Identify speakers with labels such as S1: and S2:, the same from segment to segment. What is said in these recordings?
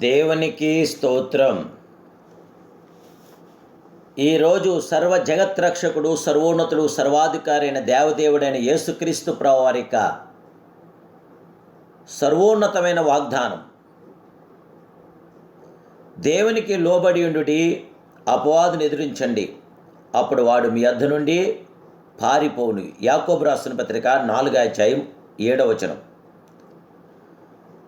S1: దేవునికి స్తోత్రం. ఈరోజు సర్వ జగత్రక్షకుడు సర్వోన్నతుడు సర్వాధికారి అయిన దేవదేవుడైన యేసుక్రీస్తు ప్రవారిక సర్వోన్నతమైన వాగ్దానం. దేవునికి లోబడి ఉండుటి అపవాదుని ఎదిరించండి. అప్పుడు వాడు మీ అద్ద నుండి పారిపోవును. యాకోబు రాసిన పత్రిక నాలుగో అధ్యాయం ఏడవచనం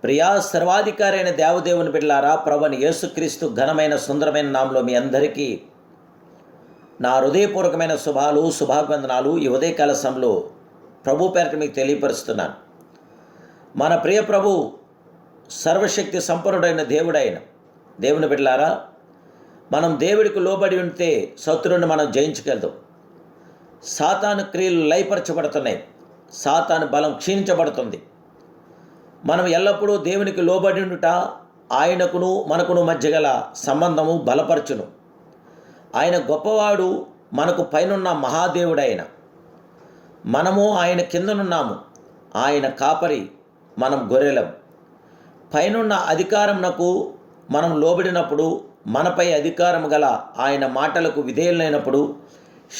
S1: ప్రియా సర్వాధికారైన దేవదేవుని బిడ్డలారా ప్రభుని యేసుక్రీస్తు ఘనమైన సుందరమైన నామలో మీ అందరికీ నా హృదయపూర్వకమైన శుభాలు శుభాభివందనాలు ఈ ఉదయకాల సమయంలో ప్రభు పేరట మీకు తెలియపరుస్తున్నాను. మన ప్రియ ప్రభు సర్వశక్తి సంపన్నుడైన దేవుడైన. దేవుని బిడ్డలారా మనం దేవుడికి లోబడి ఉంటే శత్రువుని మనం జయించగలుగుతాం సాతాను క్రియలు లయపరచబడుతున్నాయి. సాతాను బలం క్షీణించబడుతుంది. మనం ఎల్లప్పుడూ దేవునికి లోబడి ఆయనకును మనకును మధ్య గల సంబంధము బలపరచును. ఆయన గొప్పవాడు మనకు పైనున్న మహాదేవుడైన. మనము ఆయన కిందనున్నాము. ఆయన కాపరి మనం గొర్రెలం. పైనున్న అధికారంనకు మనం లోబడినప్పుడు మనపై అధికారం గల ఆయన మాటలకు విధేయులైనప్పుడు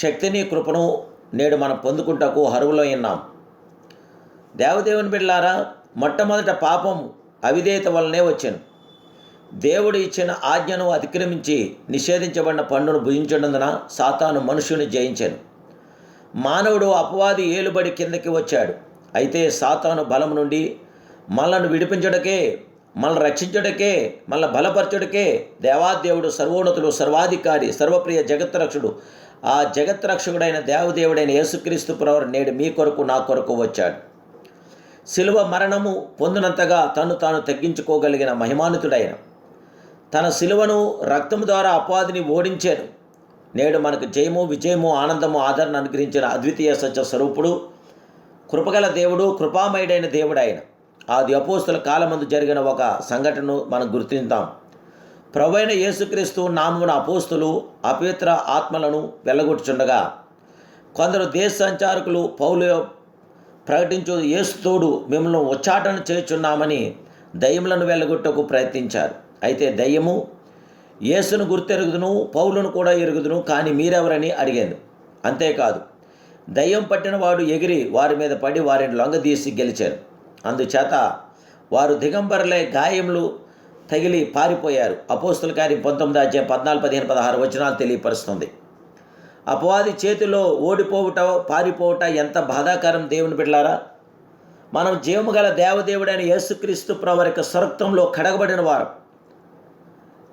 S1: శక్తిని కృపను నేడు మనం పొందుకుంటకు అరువులో ఉన్నాం. దేవదేవుని బిడ్డలారా మొట్టమొదట పాపం అవిధేయత వలనే వచ్చాను. దేవుడు ఇచ్చిన ఆజ్ఞను అతిక్రమించి నిషేధించబడిన పండును భుజించినందున సాతాను మనుషుని జయించాను. మానవుడు అపవాది ఏలుబడి కిందకి వచ్చాడు. అయితే సాతాను బలం నుండి మనలను విడిపించడకే మనల్ని రక్షించడకే మనల్ని బలపరచడకే దేవాదేవుడు సర్వోన్నతుడు సర్వాధికారి సర్వప్రియ జగత్రక్షుడు ఆ జగత్రక్షకుడైన దేవదేవుడైన యేసుక్రీస్తు ప్రవర్ నేడు మీ కొరకు నా కొరకు వచ్చాడు. శిలువ మరణము పొందినంతగా తను తాను తగ్గించుకోగలిగిన మహిమానితుడైన తన శిలువను రక్తము ద్వారా అపాధిని ఓడించాను. నేడు మనకు జయము విజయము ఆనందము ఆదరణ అనుగ్రహించిన అద్వితీయ సత్య స్వరూపుడు కృపగల దేవుడు కృపామయుడైన దేవుడైన. ఆది అపోస్తుల కాలమందు జరిగిన ఒక సంఘటనను మనం గుర్తిందాం. ప్రవైన యేసుక్రీస్తు నామమున అపోస్తులు అపవిత్ర ఆత్మలను వెళ్ళగొట్టుచుండగా కొందరు దేశ సంచారకులు పౌలు ప్రకటించు యేసుతోడు మిమ్మల్ని ఉచ్చాటన చేర్చున్నామని దయ్యములను వెళ్ళగొట్టకు ప్రయత్నించారు. అయితే దయ్యము యేసును గుర్తెరుగుదును పౌలను కూడా ఎరుగుదును కానీ మీరెవరని అడిగాను అంతేకాదు దయ్యం పట్టిన వాడు ఎగిరి వారి మీద పడి వారిని లొంగదీసి గెలిచారు. అందుచేత వారు దిగంబరలే గాయములు తగిలి పారిపోయారు. అపోస్తుల కార్యం పంతొమ్మిది అధ్యాయం పద్నాలుగు పదిహేను పదహారు వచనాలు తెలియపరుస్తుంది. అపవాది చేతిలో ఓడిపోవుట పారిపోవుట ఎంత బాధాకరం దేవుని బిడ్డలారా? మనం జీవము గల దేవదేవుడైన యేసుక్రీస్తు ప్రవరిక స్వరక్తంలో కడగబడిన వారు.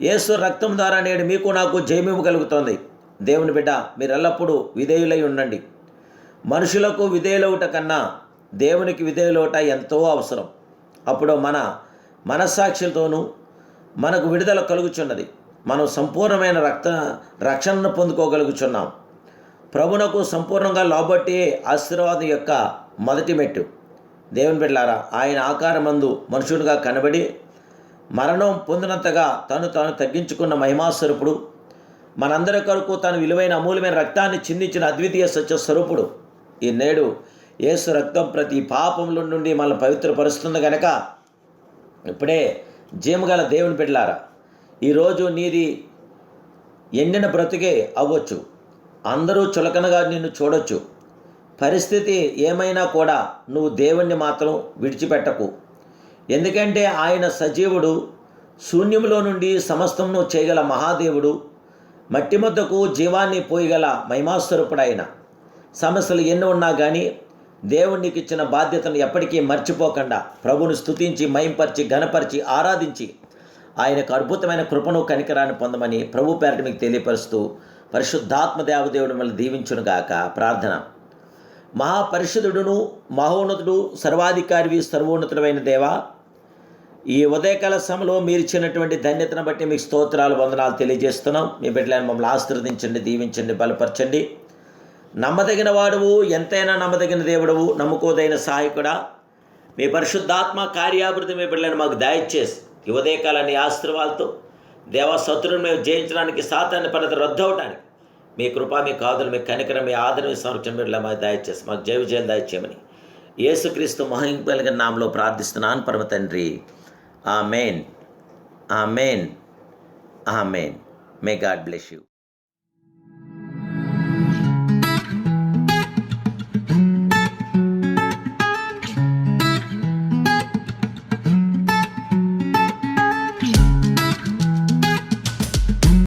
S1: యేసు రక్తం ద్వారా నేడు మీకు నాకు జయమేము కలుగుతోంది? దేవుని బిడ్డ మీరెల్లప్పుడూ విధేయులై ఉండండి. మనుషులకు విధేయులవుట కన్నా దేవునికి విధేయులవుట ఎంతో అవసరం. అప్పుడు మన మనస్సాక్షులతోనూ మనకు విడుదల కలుగుచున్నది. మనం సంపూర్ణమైన రక్త రక్షణను పొందుకోగలుగుచున్నాం. ప్రభునకు సంపూర్ణంగా లోబట్టి ఆశీర్వాదం యొక్క మొదటి మెట్టు. దేవుని బిడ్డారా ఆయన ఆకారమందు మనుషుడిగా కనబడి మరణం పొందినంతగా తను తాను తగ్గించుకున్న మహిమాస్వరూపుడు మనందరి కొరకు తను విలువైన అమూల్యమైన రక్తాన్ని చిందించిన అద్వితీయ సత్య స్వరూపుడు ఈ నేడు యేసు రక్తం ప్రతి పాపముల నుండి మనల్ని పవిత్రపరుస్తుంది గనక ఇప్పుడే జీమగల దేవుని బిడ్డలారా ఈరోజు నీది ఎండిన బ్రతికే అవ్వచ్చు. అందరూ చులకనగా నిన్ను చూడొచ్చు. పరిస్థితి ఏమైనా కూడా నువ్వు దేవుణ్ణి మాత్రం విడిచిపెట్టకు. ఎందుకంటే ఆయన సజీవుడు శూన్యములో నుండి సమస్తమును చేయగల మహాదేవుడు మట్టి ముద్దకు జీవాన్ని పోయగల మహిమాస్వరూపుడైన. సమస్యలు ఎన్ని ఉన్నా కానీ దేవునికి ఇచ్చిన బాధ్యతను ఎప్పటికీ మర్చిపోకుండా ప్రభుని స్థుతించి మయంపరిచి ఘనపరిచి ఆరాధించి ఆయనకు అద్భుతమైన కృపను కనికరాన్ని పొందమని ప్రభు పేరట మీకు తెలియపరుస్తూ పరిశుద్ధాత్మ దేవదేవుడు మిమ్మల్ని దీవించునుగాక ప్రార్థన. మహాపరిశుద్ధుడును మహోన్నతుడు సర్వాధికారి సర్వోన్నతుడమైన దేవా ఈ ఉదయకాల సమయంలో మీరు ఇచ్చినటువంటి ధన్యతను బట్టి మీకు స్తోత్రాలు వందనాలు తెలియజేస్తున్నాం. మీ బిడ్డలను మమ్మల్ని ఆశీర్వదించండి దీవించండి బలపరచండి. నమ్మదగిన వాడువు ఎంతైనా నమ్మదగిన దేవుడవు నమ్ముకోదైన సహాయకుడా. మీ పరిశుద్ధాత్మ కార్యాభివృద్ధి మీ బిడ్డలను మాకు దయచేసి ఈ ఉదయకాలాన్ని ఆశీర్వాదాలతో దేవశత్రువును మేము జయించడానికి సాతాన్ని పద్ధతి రద్దవటానికి మీ కృప మీ కాదులు మీ కనికరం మీ ఆదరణ మీ సంరక్షణ బిడ్డల మాకు దయచేసి మాకు జయ విజయం దయచేయమని యేసుక్రీస్తు మహింపలిగిన నామలో ప్రార్థిస్తున్నాను. పరమ తండ్రి మెయిన్ ఆ మెయిన్ మే గాడ్ బ్లెస్ యూ